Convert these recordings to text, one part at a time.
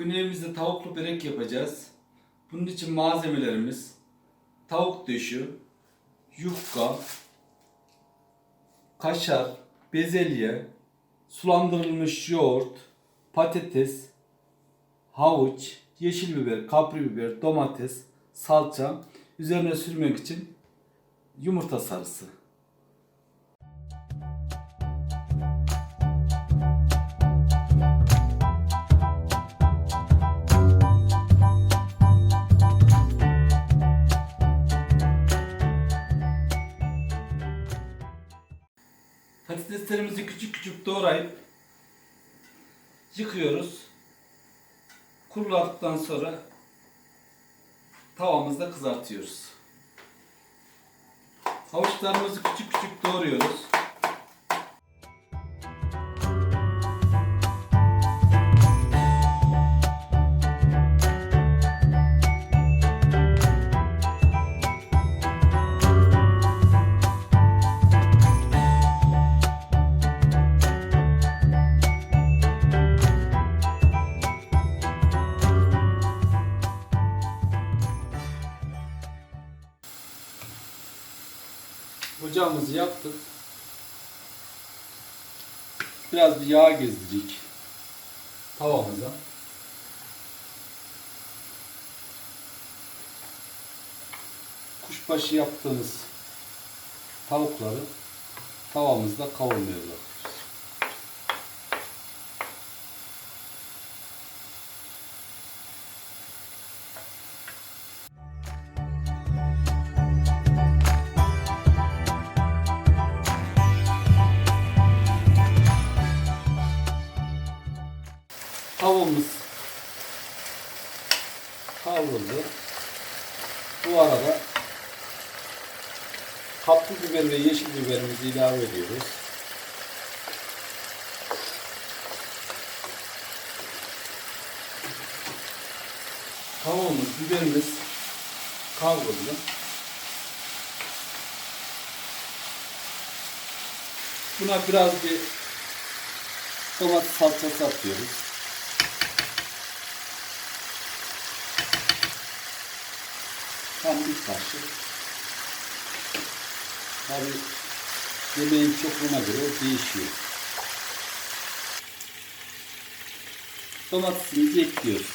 Bugün evimizde tavuklu börek yapacağız. Bunun için malzemelerimiz tavuk döşü, yufka, kaşar, bezelye, sulandırılmış yoğurt, patates, havuç, yeşil biber, kapri biber, domates, salça, üzerine sürmek için yumurta sarısı. Patateslerimizi küçük küçük doğrayıp yıkıyoruz. Kuruladıktan sonra tavamızda kızartıyoruz. Havuçlarımızı küçük küçük doğruyoruz. Ocağımızı yaktık. Biraz bir yağ gezdirecek tavamıza. Kuşbaşı yaptığımız tavukları tavamızda kavurmaya Tavuğumuz kavruldu. Bu arada kaplı biber ve yeşil biberimizi ilave ediyoruz. Tavuğumuz, biberimiz kavruldu. Buna biraz bir domates salçası atıyoruz. Tam bir kaşık. Tabi yemeğin çokluğuna göre değişiyor. Domatesimizi ekliyoruz.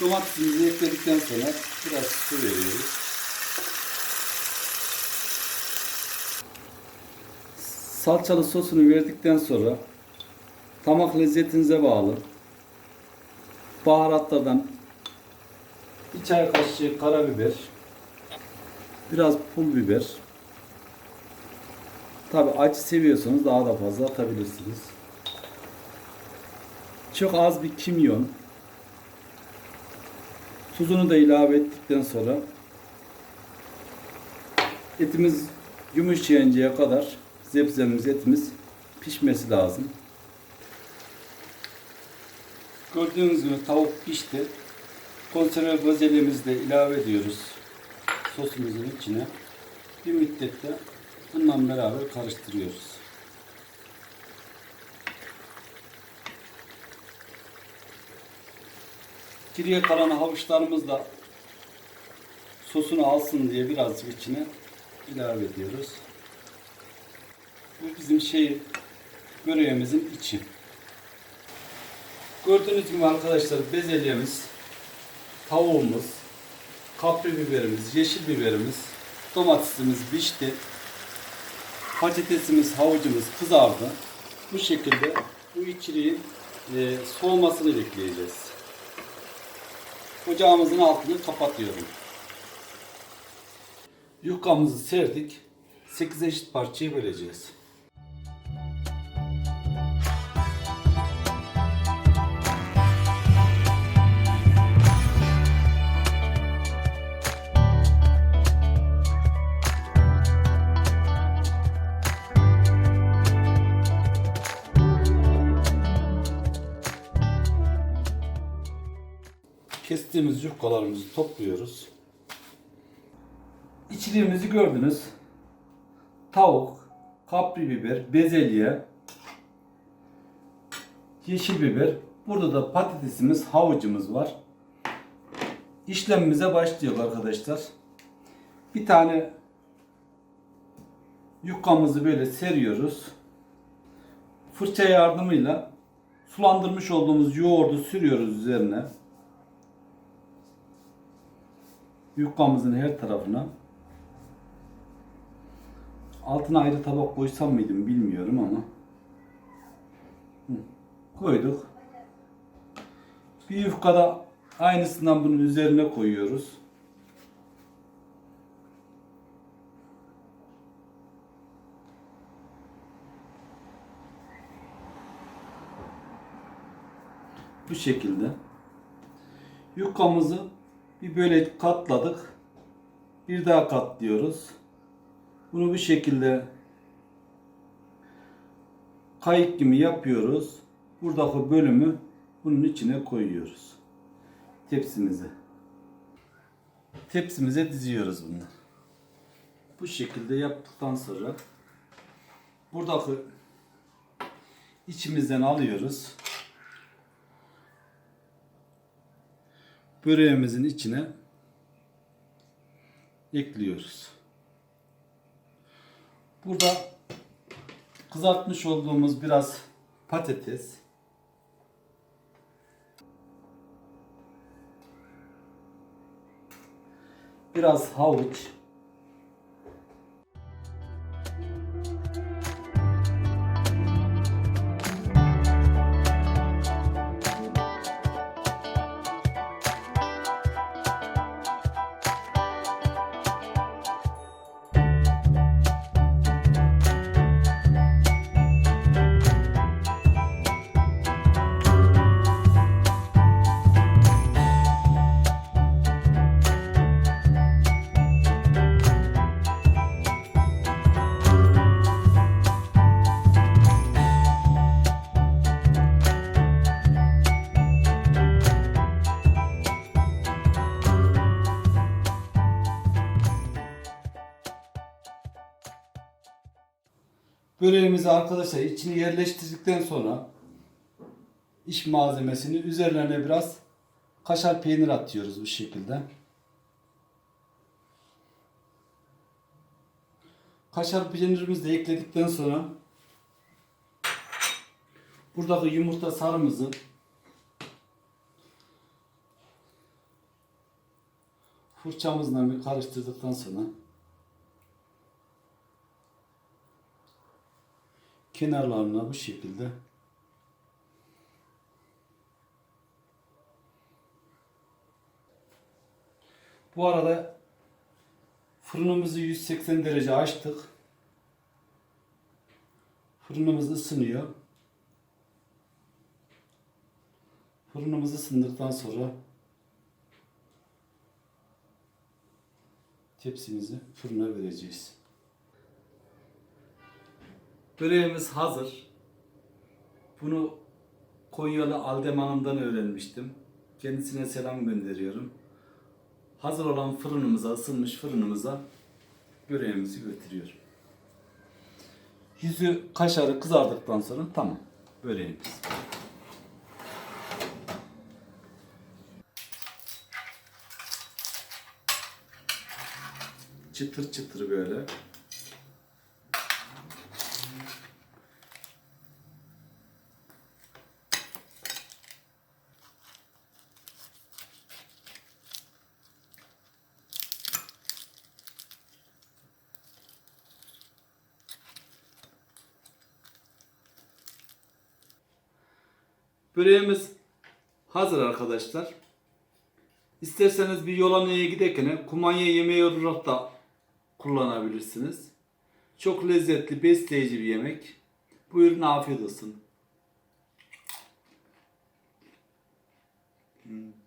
Domatesimizi ekledikten sonra biraz su veriyoruz. Salçalı sosunu verdikten sonra tamak lezzetinize bağlı baharatlardan bir çay kaşığı karabiber, biraz pul biber. Tabi acı seviyorsanız daha da fazla atabilirsiniz. Çok az bir kimyon, Tuzunu da ilave ettikten sonra etimiz yumuşayıncaya kadar zebzemiz etimiz pişmesi lazım. Gördüğünüz gibi tavuk pişti. Konserve bezelyemizi de ilave ediyoruz sosumuzun içine. Bir müddet de bununla beraber karıştırıyoruz. Geriye kalan havuçlarımız da sosunu alsın diye birazcık içine ilave ediyoruz. Bu bizim şey böreğimizin içi. Gördüğünüz gibi arkadaşlar bezelyemiz, tavuğumuz, kapri biberimiz, yeşil biberimiz, domatesimiz pişti. Patatesimiz, havucumuz kızardı. Bu şekilde bu içeriğin e, soğumasını bekleyeceğiz. Ocağımızın altını kapatıyorum. Yufkamızı serdik. 8 eşit parçaya böleceğiz. Kestiğimiz yufkalarımızı topluyoruz. İçliğimizi gördünüz. Tavuk, kapri biber, bezelye, yeşil biber. Burada da patatesimiz, havucumuz var. İşlemimize başlıyor arkadaşlar. Bir tane yufkamızı böyle seriyoruz. Fırça yardımıyla sulandırmış olduğumuz yoğurdu sürüyoruz üzerine. Yufkamızın her tarafına. Altına ayrı tabak koysam mıydım bilmiyorum ama. Koyduk. Bir yufkada aynısından bunun üzerine koyuyoruz. Bu şekilde. Yufkamızı bir böyle katladık. Bir daha katlıyoruz. Bunu bu şekilde kayık gibi yapıyoruz. Buradaki bölümü bunun içine koyuyoruz. Tepsimize. Tepsimize diziyoruz bunu. Bu şekilde yaptıktan sonra buradaki içimizden alıyoruz. Böreğimizin içine ekliyoruz. Burada kızartmış olduğumuz biraz patates, biraz havuç, Böreğimizi arkadaşlar içini yerleştirdikten sonra iş malzemesini üzerlerine biraz kaşar peynir atıyoruz bu şekilde. Kaşar peynirimizi de ekledikten sonra buradaki yumurta sarımızı fırçamızla bir karıştırdıktan sonra kenarlarına bu şekilde Bu arada fırınımızı 180 derece açtık. Fırınımız ısınıyor. Fırınımız ısındıktan sonra tepsimizi fırına vereceğiz. Böreğimiz hazır. Bunu Konyalı Aldem Hanım'dan öğrenmiştim. Kendisine selam gönderiyorum. Hazır olan fırınımıza, ısınmış fırınımıza böreğimizi götürüyorum. Yüzü kaşarı kızardıktan sonra tamam böreğimiz. Çıtır çıtır böyle. Böreğimiz hazır arkadaşlar. İsterseniz bir yolaneye giderken kumanya yemeği olarak da kullanabilirsiniz. Çok lezzetli, besleyici bir yemek. Buyurun afiyet olsun. Hmm.